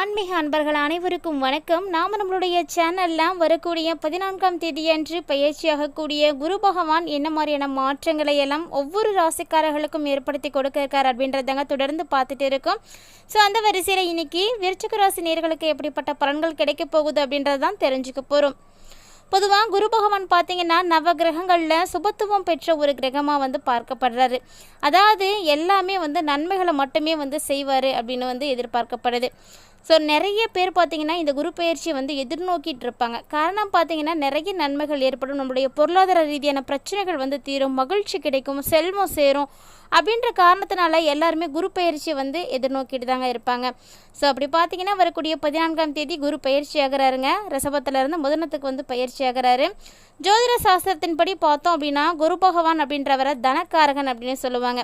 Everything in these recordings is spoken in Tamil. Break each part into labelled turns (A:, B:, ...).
A: ஆன்மீக அன்பர்கள் அனைவருக்கும் வணக்கம். நாம் நம்மளுடைய சேனல்லாம் வரக்கூடிய பதினான்காம் தேதியன்று பயிற்சியாகக்கூடிய குரு பகவான் என்ன மாதிரியான மாற்றங்களை எல்லாம் ஒவ்வொரு ராசிக்காரர்களுக்கும் ஏற்படுத்தி கொடுக்க இருக்கார் அப்படின்றதாங்க தொடர்ந்து பார்த்துட்டு இருக்கோம். ஸோ அந்த வரிசையில் இன்னைக்கு விருச்சிக ராசி நேர்களுக்கு எப்படிப்பட்ட பலன்கள் கிடைக்க போகுது அப்படின்றது தான் தெரிஞ்சுக்க போகிறோம் பொதுவாக குரு பகவான் பார்த்தீங்கன்னா நவ கிரகங்களில் சுபத்துவம் பெற்ற ஒரு கிரகமாக வந்து பார்க்கப்படுறாரு. அதாவது எல்லாமே வந்து நன்மைகளை மட்டுமே வந்து செய்வார் அப்படின்னு வந்து எதிர்பார்க்கப்படுது. ஸோ நிறைய பேர் பார்த்தீங்கன்னா இந்த குரு பயிற்சியை வந்து எதிர்நோக்கிட்டு இருப்பாங்க. காரணம் பார்த்தீங்கன்னா நிறைய நன்மைகள் ஏற்படும். நம்மளுடைய பொருளாதார ரீதியான பிரச்சனைகள் வந்து தீரும். மகிழ்ச்சி கிடைக்கும். செல்வம் சேரும். அப்படின்ற காரணத்தினால எல்லாருமே குரு பயிற்சியை வந்து எதிர்நோக்கிட்டு தாங்க இருப்பாங்க. ஸோ அப்படி பார்த்தீங்கன்னா வரக்கூடிய பதினான்காம் தேதி குரு பயிற்சி ஆகிறாருங்க. ரிஷபத்திலிருந்து முதனத்துக்கு வந்து பயிற்சி ஆகிறாரு. ஜோதிட சாஸ்திரத்தின்படி பார்த்தோம் அப்படின்னா குரு பகவான் அப்படின்றவரை தனக்காரகன் அப்படின்னு சொல்லுவாங்க.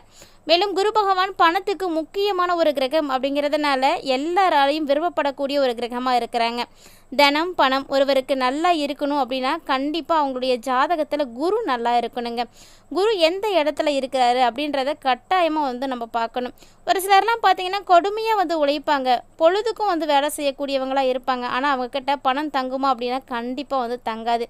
A: மேலும் குரு பகவான் பணத்துக்கு முக்கியமான ஒரு கிரகம் அப்படிங்கிறதுனால எல்லாராலையும் விரும்பப்படக்கூடிய ஒரு கிரகமாக இருக்கிறாங்க. தனம் பணம் ஒருவருக்கு நல்லா இருக்கணும் அப்படின்னா கண்டிப்பாக அவங்களுடைய ஜாதகத்தில் குரு நல்லா இருக்கணுங்க. குரு எந்த இடத்துல இருக்கிறாரு அப்படின்றத கட்டாயமாக வந்து நம்ம பார்க்கணும். ஒரு சிலர்லாம் பார்த்தீங்கன்னா கொடுமையாக வந்து உழைப்பாங்க. பொழுதுக்கும் வந்து வேலை செய்யக்கூடியவங்களாக இருப்பாங்க. ஆனால் அவங்கக்கிட்ட பணம் தங்குமா அப்படின்னா கண்டிப்பாக வந்து தங்காது.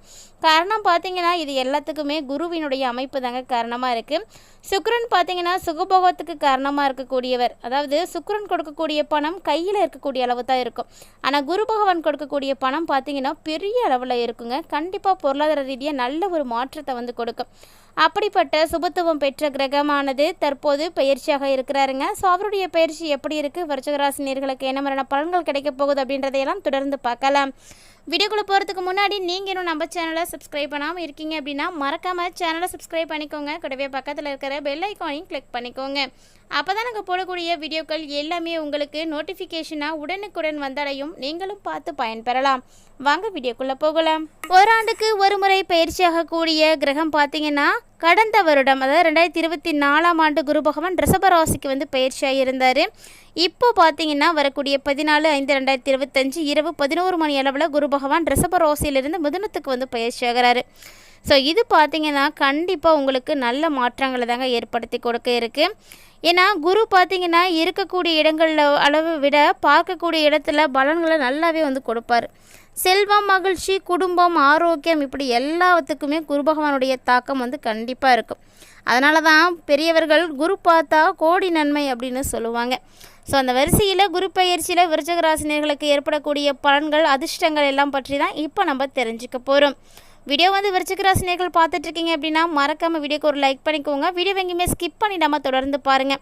A: காரணம் பார்த்தீங்கன்னா இது எல்லாத்துக்குமே குருவினுடைய அமைப்பு தாங்க காரணமாக இருக்குது சுக்ரன் பார்த்தீங்கன்னா சுகபோகத்துக்கு காரணமாக இருக்கக்கூடியவர். அதாவது சுக்ரன் கொடுக்கக்கூடிய பணம் கையில் இருக்கக்கூடிய அளவு தான் இருக்கும். ஆனால் குரு பகவான் கொடுக்கக்கூடிய பணம் பார்த்தீங்கன்னா பெரிய அளவில் இருக்குங்க. கண்டிப்பாக பொருளாதார ரீதியாக நல்ல ஒரு மாற்றத்தை வந்து கொடுக்கும். அப்படிப்பட்ட சுபத்துவம் பெற்ற கிரகமானது தற்போது பயிற்சியாக இருக்கிறாருங்க. ஸோ அவருடைய பயிற்சி எப்படி இருக்குது வருஷகராசினியர்களுக்கு என்ன மாதிரியான பலன்கள் கிடைக்க போகுது அப்படின்றதையெல்லாம் தொடர்ந்து பார்க்கலாம். வீடியோக்குள்ளே போகிறதுக்கு முன்னாடி நீங்கள் இன்னும் நம்ம சேனலை சப்ஸ்கிரைப் பண்ணாமல் இருக்கீங்க அப்படின்னா மறக்காமல் சேனலை சப்ஸ்கிரைப் பண்ணிக்கோங்க. கூடவே பக்கத்தில் இருக்கிற பெல் ஐக்கானையும் கிளிக் பண்ணிக்கோங்க. அப்போ தான் நாங்கள் போடக்கூடிய வீடியோக்கள் எல்லாமே உங்களுக்கு நோட்டிஃபிகேஷனாக உடனுக்குடன் வந்தடையும். நீங்களும் பார்த்து பயன்பெறலாம் வாங்க வீடியோக்குள்ளே போகலாம். ஓராண்டுக்கு ஒரு முறை பயிற்சியாகக்கூடிய கிரகம் பார்த்தீங்கன்னா கடந்த வருடம் அதாவது ரெண்டாயிரத்தி இருபத்தி நாலாம் ஆண்டு குரு பகவான் ரிஷபராசிக்கு வந்து பயிற்சியாக இருந்தார் இப்போ பார்த்தீங்கன்னா வரக்கூடிய பதினாலு ஐந்து ரெண்டாயிரத்தி இருபத்தஞ்சு இரவு பதினோரு மணி அளவில் குரு பகவான் ரிஷபராசியிலிருந்து மிதுனத்துக்கு வந்து பயிற்சி ஆகிறாரு ஸோ இது பார்த்திங்கன்னா கண்டிப்பாக உங்களுக்கு நல்ல மாற்றங்களை தாங்க ஏற்படுத்தி கொடுக்க இருக்குது ஏன்னா குரு பார்த்திங்கன்னா இருக்கக்கூடிய இடங்களில் அளவு விட பார்க்கக்கூடிய இடத்துல பலன்களை நல்லாவே வந்து கொடுப்பார். செல்வம் மகிழ்ச்சி குடும்பம் ஆரோக்கியம் இப்படி எல்லாத்துக்குமே குரு பகவானுடைய தாக்கம் வந்து கண்டிப்பாக இருக்கும் அதனால தான் பெரியவர்கள் குரு பார்த்தா கோடி நன்மை அப்படின்னு சொல்லுவாங்க. ஸோ அந்த வரிசையில் குரு பயிற்சியில் விருச்சகராசினியர்களுக்கு ஏற்படக்கூடிய பலன்கள் அதிர்ஷ்டங்கள் எல்லாம் பற்றி தான் இப்போ நம்ம தெரிஞ்சுக்க போகிறோம் வீடியோ வந்து விருச்சிக ராசினியர்கள் பார்த்துட்டு இருக்கீங்க அப்படின்னா மறக்காமல் வீடியோக்கு ஒரு லைக் பண்ணிக்கோங்க. வீடியோ எங்கேயுமே ஸ்கிப் பண்ணிடாமல் தொடர்ந்து பாருங்கள்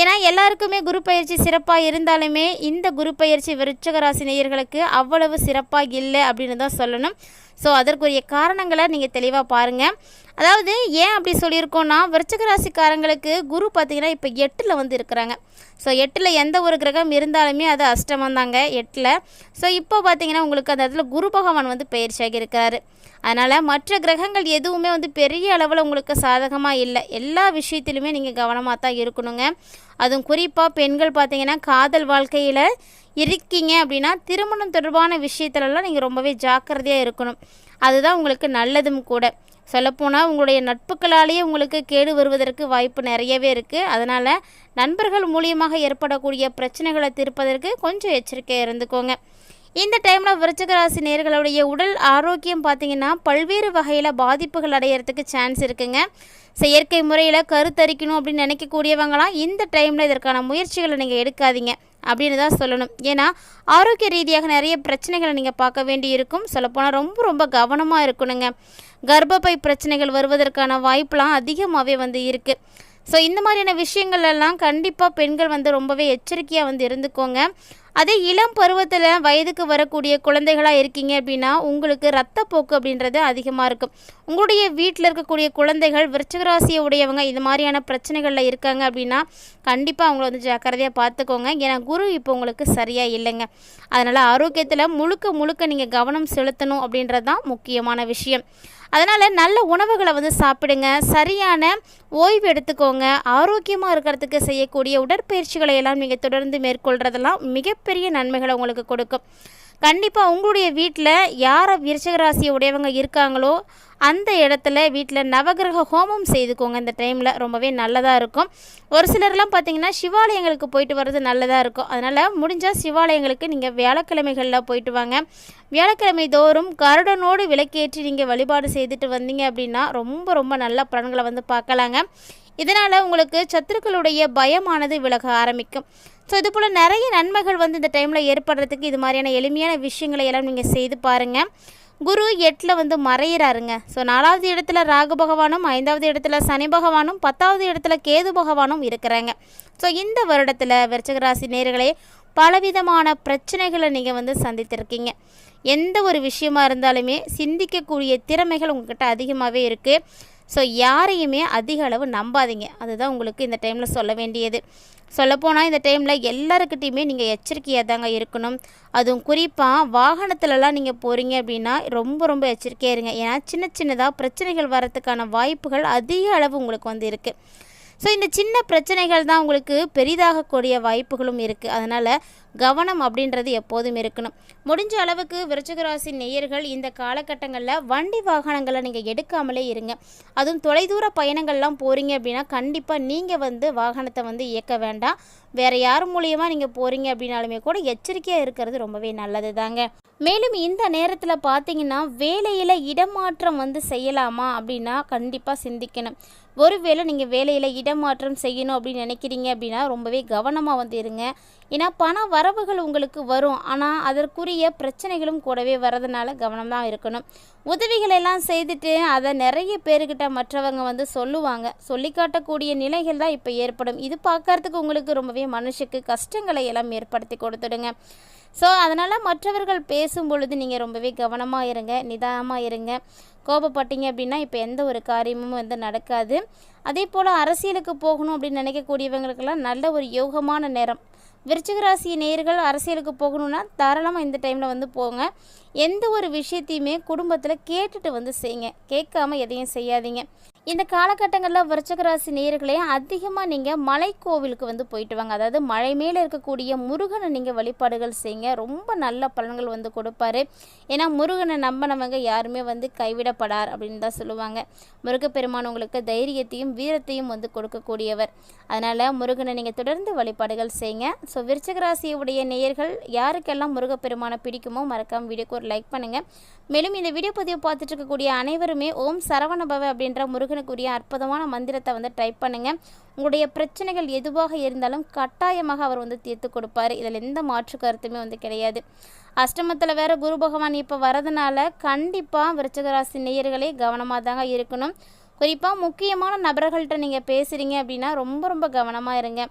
A: ஏன்னா எல்லாருக்குமே குரு பயிற்சி சிறப்பாக இருந்தாலுமே இந்த குரு பயிற்சி விருச்சிக ராசி நேயர்களுக்கு அவ்வளவு சிறப்பாக இல்லை அப்படின்னு தான் சொல்லணும். ஸோ அதற்குரிய காரணங்களை நீங்கள் தெளிவாக பாருங்கள் அதாவது ஏன் அப்படி சொல்லியிருக்கோன்னா விருச்சக ராசிக்காரங்களுக்கு குரு பார்த்திங்கன்னா இப்போ எட்டில் வந்து இருக்கிறாங்க. ஸோ எட்டில் எந்த ஒரு கிரகம் இருந்தாலுமே அது அஷ்டமம் தாங்க எட்டில். ஸோ இப்போ பார்த்தீங்கன்னா உங்களுக்கு அந்த இடத்துல குரு பகவான் வந்து பயிற்சியாகி இருக்கிறாரு அதனால் மற்ற கிரகங்கள் எதுவுமே வந்து பெரிய அளவில் உங்களுக்கு சாதகமாக இல்லை. எல்லா விஷயத்திலுமே நீங்கள் கவனமாக தான் இருக்கணுங்க. அதுவும் குறிப்பாக பெண்கள் பார்த்தீங்கன்னா காதல் வாழ்க்கையில் இருக்கீங்க அப்படின்னா திருமணம் தொடர்பான விஷயத்துலலாம் நீங்கள் ரொம்பவே ஜாக்கிரதையாக இருக்கணும். அதுதான் உங்களுக்கு நல்லதும் கூட. சொல்லப்போனால் உங்களுடைய நட்புகளாலேயே உங்களுக்கு கேடு வருவதற்கு வாய்ப்பு நிறையவே இருக்குது அதனால் நண்பர்கள் மூலியமாக ஏற்படக்கூடிய பிரச்சனைகளை தீர்ப்பதற்கு கொஞ்சம் எச்சரிக்கையாக இருந்துக்கோங்க. இந்த டைமில் விருச்சகராசி நேர்களுடைய உடல் ஆரோக்கியம் பார்த்தீங்கன்னா பல்வேறு வகையில் பாதிப்புகள் அடையிறதுக்கு சான்ஸ் இருக்குங்க. செயற்கை முறையில் கருத்தரிக்கணும் அப்படின்னு நினைக்கக்கூடியவங்களாம் இந்த டைமில் இதற்கான முயற்சிகளை நீங்கள் எடுக்காதீங்க. அப்படின்னு தான் சொல்லணும். ஏன்னா ஆரோக்கிய ரீதியாக நிறைய பிரச்சனைகளை நீங்கள் பார்க்க வேண்டி இருக்கும் சொல்லப்போனால் ரொம்ப ரொம்ப கவனமாக இருக்கணுங்க. கர்ப்பப்பை பிரச்சனைகள் வருவதற்கான வாய்ப்பெலாம் அதிகமாகவே வந்து இருக்குது ஸோ இந்த மாதிரியான விஷயங்கள் எல்லாம் கண்டிப்பாக பெண்கள் வந்து ரொம்பவே எச்சரிக்கையாக வந்து இருந்துக்கோங்க. அதே இளம் பருவத்தில் வயதுக்கு வரக்கூடிய குழந்தைகளாக இருக்கீங்க அப்படின்னா உங்களுக்கு ரத்தப்போக்கு அப்படின்றது அதிகமாக இருக்கும். உங்களுடைய வீட்டில் இருக்கக்கூடிய குழந்தைகள் விருச்சகராசியை உடையவங்க இது மாதிரியான பிரச்சனைகளில் இருக்காங்க அப்படின்னா கண்டிப்பாக அவங்கள வந்து ஜாக்கிரதையாக பார்த்துக்கோங்க ஏன்னா குரு இப்போ உங்களுக்கு சரியாக இல்லைங்க. அதனால் ஆரோக்கியத்தில் முழுக்க முழுக்க நீங்கள் கவனம் செலுத்தணும் அப்படின்றது தான் முக்கியமான விஷயம். அதனால் நல்ல உணவுகளை வந்து சாப்பிடுங்க. சரியான ஓய்வு எடுத்துக்கோங்க. ஆரோக்கியமாக இருக்கிறதுக்கு செய்யக்கூடிய உடற்பயிற்சிகளை எல்லாம் நீங்கள் தொடர்ந்து மேற்கொள்கிறதெல்லாம் மிகப்பெரிய நன்மைகளை உங்களுக்கு கொடுக்கும். கண்டிப்பாக உங்களுடைய வீட்டில் யார் விருச்சிக ராசி உடையவங்க இருக்காங்களோ அந்த இடத்துல வீட்டில் நவகிரக ஹோமம் செய்துக்கோங்க. இந்த டைமில் ரொம்பவே நல்லதாக இருக்கும். ஒரு சிலர்லாம் பார்த்தீங்கன்னா சிவாலயங்களுக்கு போயிட்டு வர்றது நல்லதாக இருக்கும். அதனால் முடிஞ்சால் சிவாலயங்களுக்கு நீங்கள் வியாழக்கிழமைகளில் போயிட்டு வாங்க. வியாழக்கிழமை தோறும் கருடனோடு விளக்கேற்றி நீங்கள் வழிபாடு செய்துட்டு வந்தீங்க அப்படின்னா ரொம்ப ரொம்ப நல்ல பலன்களை வந்து பார்க்கலாங்க. இதனால் உங்களுக்கு சத்துருக்களுடைய பயமானது விலக ஆரம்பிக்கும். ஸோ இது போல் நிறைய நன்மைகள் வந்து இந்த டைமில் ஏற்படுறதுக்கு இது மாதிரியான எளிமையான விஷயங்களை எல்லாம் நீங்கள் செய்து பாருங்கள் குரு எட்டில் வந்து மறையிறாருங்க. ஸோ நாலாவது இடத்துல ராகு பகவானும் ஐந்தாவது இடத்துல சனி பகவானும் பத்தாவது இடத்துல கேது பகவானும் இருக்கிறாங்க. ஸோ இந்த வருடத்தில் விருச்சகராசி நேர்களே பலவிதமான பிரச்சனைகளை நீங்கள் வந்து சந்தித்திருக்கீங்க. எந்த ஒரு விஷயமா இருந்தாலுமே சிந்திக்கக்கூடிய திறமைகள் உங்ககிட்ட அதிகமாகவே இருக்குது ஸோ யாரையுமே அதிக அளவு நம்பாதீங்க. அதுதான் உங்களுக்கு இந்த டைமில் சொல்ல வேண்டியது. சொல்லப்போனால் இந்த டைமில் எல்லாருக்கிட்டேயுமே நீங்கள் எச்சரிக்கையாக தாங்க இருக்கணும். அதுவும் குறிப்பாக வாகனத்துலலாம் நீங்கள் போகிறீங்க அப்படின்னா ரொம்ப ரொம்ப எச்சரிக்கையாக இருங்க. ஏன்னா சின்ன சின்னதாக பிரச்சனைகள் வரத்துக்கான வாய்ப்புகள் அதிக அளவு உங்களுக்கு வந்து இருக்குது ஸோ இந்த சின்ன பிரச்சனைகள் தான் உங்களுக்கு பெரிதாகக்கூடிய வாய்ப்புகளும் இருக்குது அதனால் கவனம் அப்படின்றது எப்போதும் இருக்கணும். முடிஞ்ச அளவுக்கு விருச்சகராசி நேயர்கள் இந்த காலகட்டங்களில் வண்டி வாகனங்களை நீங்கள் எடுக்காமலே இருங்க. அதுவும் தொலைதூர பயணங்கள்லாம் போகிறீங்க அப்படின்னா கண்டிப்பாக நீங்கள் வந்து வாகனத்தை வந்து இயக்க வேண்டாம். வேறு யார் மூலியமாக நீங்கள் போகிறீங்க அப்படின்னாலுமே கூட எச்சரிக்கையாக இருக்கிறது ரொம்பவே நல்லது தாங்க மேலும் இந்த நேரத்தில் பார்த்தீங்கன்னா வேலையில் இடமாற்றம் வந்து செய்யலாமா அப்படின்னா கண்டிப்பாக சிந்திக்கணும். ஒருவேளை நீங்கள் வேலையில் இடமாற்றம் செய்யணும் அப்படின்னு நினைக்கிறீங்க அப்படின்னா ரொம்பவே கவனமாக வந்து இருங்க. ஏன்னா பண வரவுகள் உங்களுக்கு வரும். ஆனால் அதற்குரிய பிரச்சனைகளும் கூடவே வரதுனால கவனமாக இருக்கணும். உதவிகளெல்லாம் செய்துட்டு அதை நிறைய பேர்கிட்ட மற்றவங்க வந்து சொல்லுவாங்க. சொல்லி காட்டக்கூடிய நிலைகள் தான் இப்போ ஏற்படும். இது பார்க்கறதுக்கு உங்களுக்கு ரொம்பவே மனுஷுக்கு கஷ்டங்களை எல்லாம் ஏற்படுத்தி கொடுத்துடுங்க. ஸோ அதனால் மற்றவர்கள் பேசும் பொழுது நீங்கள் ரொம்பவே கவனமாக இருங்க நிதானமாக இருங்க. கோபப்பட்டீங்க அப்படின்னா இப்போ எந்த ஒரு காரியமும் வந்து நடக்காது. அதே போல் அரசியலுக்கு போகணும் அப்படின்னு நினைக்கக்கூடியவங்களுக்கெல்லாம் நல்ல ஒரு யோகமான நேரம். விருச்சிகராசி நேர்கள் அரசியலுக்கு போகணுன்னா தாராளமாக இந்த டைமில் வந்து போங்க. எந்த ஒரு விஷயத்தையுமே குடும்பத்தில் கேட்டுட்டு வந்து செய்யுங்க கேட்காம எதையும் செய்யாதீங்க. இந்த காலகட்டங்களில் விருச்சகராசி நேர்களே அதிகமாக நீங்கள் மலை கோவிலுக்கு வந்து போயிட்டு வாங்க. அதாவது மலை மேலே இருக்கக்கூடிய முருகனை நீங்கள் வழிபாடுகள் செய்யுங்க ரொம்ப நல்ல பலன்கள் வந்து கொடுப்பாரு. ஏன்னா முருகனை நம்பினவங்க யாருமே வந்து கைவிடப்படார் அப்படின்னு தான் சொல்லுவாங்க. முருகப்பெருமான் உங்களுக்கு தைரியத்தையும் வீரத்தையும் வந்து கொடுக்கக்கூடியவர். அதனால் முருகனை நீங்கள் தொடர்ந்து வழிபாடுகள் செய்யுங்க ஸோ விருச்சகராசியுடைய நேயர்கள் யாருக்கெல்லாம் முருகப்பெருமானை பிடிக்குமோ மறக்காமல் வீடியோக்கு ஒரு லைக் பண்ணுங்கள் மேலும் இந்த வீடியோ பதிவை பார்த்துட்டு இருக்கக்கூடிய அனைவருமே ஓம் சரவணபவ அப்படின்ற முருகனுக்குரிய அற்புதமான மந்திரத்தை வந்து டைப் பண்ணுங்கள் உங்களுடைய பிரச்சனைகள் எதுவாக இருந்தாலும் கட்டாயமாக அவர் வந்து தீர்த்து கொடுப்பார். இதில் எந்த மாற்று கருத்துமே வந்து கிடையாது. அஷ்டமத்தில் வேற குரு பகவான் இப்போ வரதுனால கண்டிப்பாக விருச்சகராசி நேயர்களே கவனமாக தாங்க இருக்கணும். குறிப்பாக முக்கியமான நபர்கள்ட்ட நீங்கள் பேசுகிறீங்க அப்படின்னா ரொம்ப ரொம்ப கவனமாக இருங்க.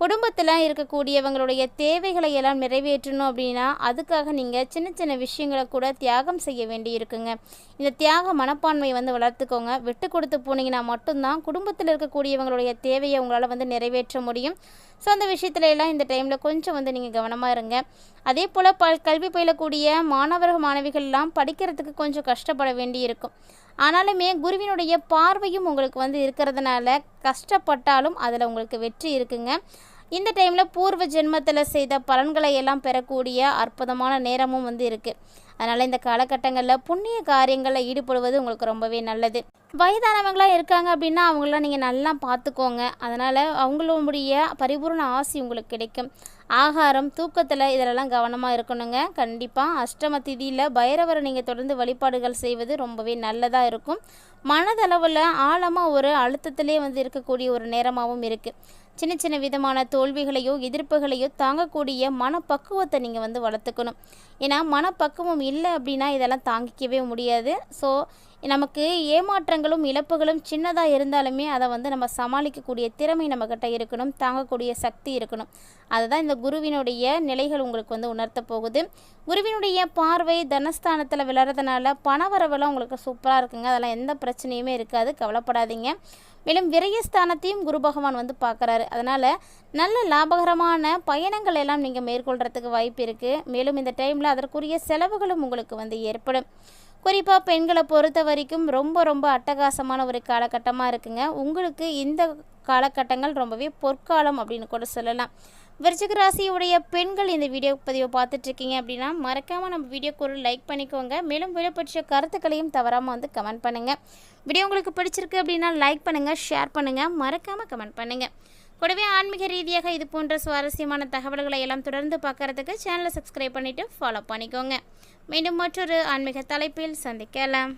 A: குடும்பத்தில் இருக்கக்கூடியவங்களுடைய தேவைகளை எல்லாம் நிறைவேற்றணும் அப்படின்னா அதுக்காக நீங்கள் சின்ன சின்ன விஷயங்களை கூட தியாகம் செய்ய வேண்டி இருக்குங்க. இந்த தியாக மனப்பான்மையை வந்து வளர்த்துக்கோங்க. விட்டு கொடுத்து போனீங்கன்னா மட்டும்தான் குடும்பத்தில் இருக்கக்கூடியவங்களுடைய தேவையை உங்களால் வந்து நிறைவேற்ற முடியும். ஸோ அந்த விஷயத்துல எல்லாம் இந்த டைமில் கொஞ்சம் வந்து நீங்கள் கவனமாக இருங்க. அதே போல் ப கல்வி பயிலக்கூடிய மாணவர்கள் மாணவிகள்லாம் படிக்கிறதுக்கு கொஞ்சம் கஷ்டப்பட வேண்டி இருக்கும். ஆனாலுமே குருவினுடைய பார்வையும் உங்களுக்கு வந்து இருக்கிறதுனால கஷ்டப்பட்டாலும் அதில் உங்களுக்கு வெற்றி இருக்குங்க. இந்த டைமில் பூர்வ ஜென்மத்தில் செய்த பலன்களை எல்லாம் பெறக்கூடிய அற்புதமான நேரமும் வந்து இருக்குது அதனால் இந்த காலகட்டங்களில் புண்ணிய காரியங்களில் ஈடுபடுவது உங்களுக்கு ரொம்பவே நல்லது. வயதானவங்களாம் இருக்காங்க அப்படின்னா அவங்களாம் நீங்கள் நல்லா பார்த்துக்கோங்க அதனால் அவங்களுடைய பரிபூர்ண ஆசி உங்களுக்கு கிடைக்கும். ஆகாரம் தூக்கத்தில் இதிலெல்லாம் கவனமாக இருக்கணுங்க. கண்டிப்பாக அஷ்டம திதியில் பைரவரை நீங்கள் தொடர்ந்து வழிபாடுகள் செய்வது ரொம்பவே நல்லதாக இருக்கும். மனதளவில் ஆழமாக ஒரு அழுத்தத்திலே வந்து இருக்கக்கூடிய ஒரு நேரமாகவும் இருக்குது சின்ன சின்ன விதமான தோல்விகளையோ எதிர்ப்புகளையோ தாங்கக்கூடிய மனப்பக்குவத்தை நீங்கள் வந்து வளர்த்துக்கணும். ஏன்னா மனப்பக்குவம் இல்லை அப்படின்னா இதெல்லாம் தாங்கிக்கவே முடியாது. ஸோ நமக்கு ஏமாற்றங்களும் இழப்புகளும் சின்னதாக இருந்தாலுமே அதை வந்து நம்ம சமாளிக்கக்கூடிய திறமை நம்மக்கிட்ட இருக்கணும் தாங்கக்கூடிய சக்தி இருக்கணும். அதுதான் இந்த குருவினுடைய நிலைகள் உங்களுக்கு வந்து உணர்த்த போகுது. குருவினுடைய பார்வை தனஸ்தானத்தில் விளறதுனால பணவரவெல்லாம் உங்களுக்கு சூப்பராக இருக்குங்க. அதெல்லாம் எந்த பிரச்சனையுமே இருக்காது. கவலைப்படாதீங்க. மேலும் விரயஸ்தானத்தையும் குரு பகவான் வந்து பார்க்குறாரு. அதனால் நல்ல லாபகரமான பயணங்கள் எல்லாம் நீங்கள் மேற்கொள்கிறதுக்கு வாய்ப்பு இருக்குது மேலும் இந்த டைமில் அதற்குரிய செலவுகளும் உங்களுக்கு வந்து ஏற்படும். குறிப்பாக பெண்களை பொறுத்த வரைக்கும் ரொம்ப ரொம்ப அட்டகாசமான ஒரு காலகட்டமாக இருக்குங்க. உங்களுக்கு இந்த காலகட்டங்கள் ரொம்பவே பொற்காலம் அப்படின்னு கூட சொல்லலாம். விருச்சிக ராசியுடைய பெண்கள் இந்த வீடியோ பதிவை பார்த்துட்டு இருக்கீங்க அப்படின்னா மறக்காமல் நம்ம வீடியோக்கு ஒரு லைக் பண்ணிக்கோங்க. மேலும் வீடியோ பற்றிய கருத்துக்களையும் தவறாமல் வந்து கமெண்ட் பண்ணுங்கள் வீடியோ உங்களுக்கு பிடிச்சிருக்கு அப்படின்னா லைக் பண்ணுங்கள் ஷேர் பண்ணுங்கள் மறக்காமல் கமெண்ட் பண்ணுங்கள் கூடவே ஆன்மீக ரீதியாக இது போன்ற சுவாரஸ்யமான தகவல்களை எல்லாம் தொடர்ந்து பார்க்கறதுக்கு சேனலை சப்ஸ்கிரைப் பண்ணிவிட்டு ஃபாலோ பண்ணிக்கோங்க. மீண்டும் மற்றொரு ஆன்மீக தலைப்பில் சந்திக்கலாம்.